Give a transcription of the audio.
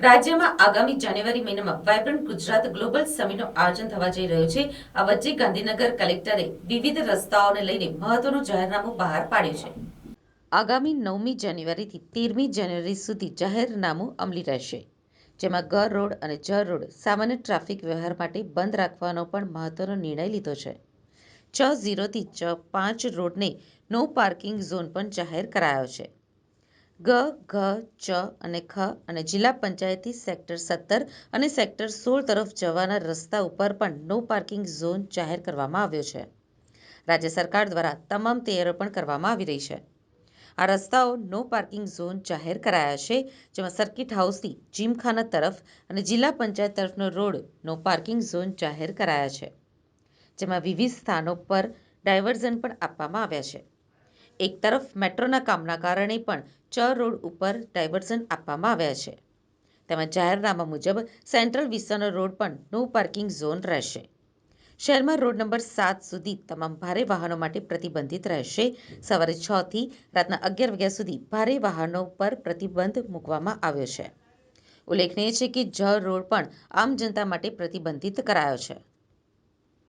રાજ્યમાં આગામી જાન્યુઆરી મહિનામાં વાયબ્રન્ટ ગુજરાત ગ્લોબલ સમિટનું આયોજન થવા જઈ રહ્યું છે. આ વચ્ચે ગાંધીનગર કલેક્ટરે વિવિધ રસ્તાઓને લઈને મહત્વનું જાહેરનામું બહાર પાડ્યું છે. આગામી નવમી જાન્યુઆરીથી તેરમી જાન્યુઆરી સુધી જાહેરનામું અમલી રહેશે. જેમાં ઘર રોડ અને જર રોડ, સામાન્ય ટ્રાફિક વ્યવહાર માટે બંધ રાખવાનો પણ મહત્વનો નિર્ણય લીધો છે. છ ઝીરોથી છ પાંચ રોડને નો પાર્કિંગ ઝોન પણ જાહેર કરાયો છે. ગ, ઘ, ચ અને ખ અને જિલ્લા પંચાયતી સેક્ટર સત્તર અને સેક્ટર સોળ તરફ જવાના રસ્તા ઉપર પણ નો પાર્કિંગ ઝોન જાહેર કરવામાં આવ્યો છે. રાજ્ય સરકાર દ્વારા તમામ તૈયારીઓ પણ કરવામાં આવી રહી છે. આ રસ્તાઓ નો પાર્કિંગ ઝોન જાહેર કરાયા છે, જેમાં સર્કિટ હાઉસથી જીમખાના તરફ અને જિલ્લા પંચાયત તરફનો રોડ નો પાર્કિંગ ઝોન જાહેર કરાયા છે, જેમાં વિવિધ સ્થાનો પર ડાયવર્ઝન પણ આપવામાં આવ્યા છે. એક તરફ મેટ્રોના કામના કારણે પણ ચર રોડ ઉપર ડાયવર્ઝન આપવામાં આવ્યા છે. તેમજ જાહેરનામા મુજબ સેન્ટ્રલ વિસ્તારનો રોડ પણ નો પાર્કિંગ ઝોન રહેશે. શહેરમાં રોડ નંબર સાત સુધી તમામ ભારે વાહનો માટે પ્રતિબંધિત રહેશે. સવારે છ થી રાતના અગિયાર વાગ્યા સુધી ભારે વાહનો પર પ્રતિબંધ મૂકવામાં આવ્યો છે. ઉલ્લેખનીય છે કે જ રોડ પણ આમ જનતા માટે પ્રતિબંધિત કરાયો છે.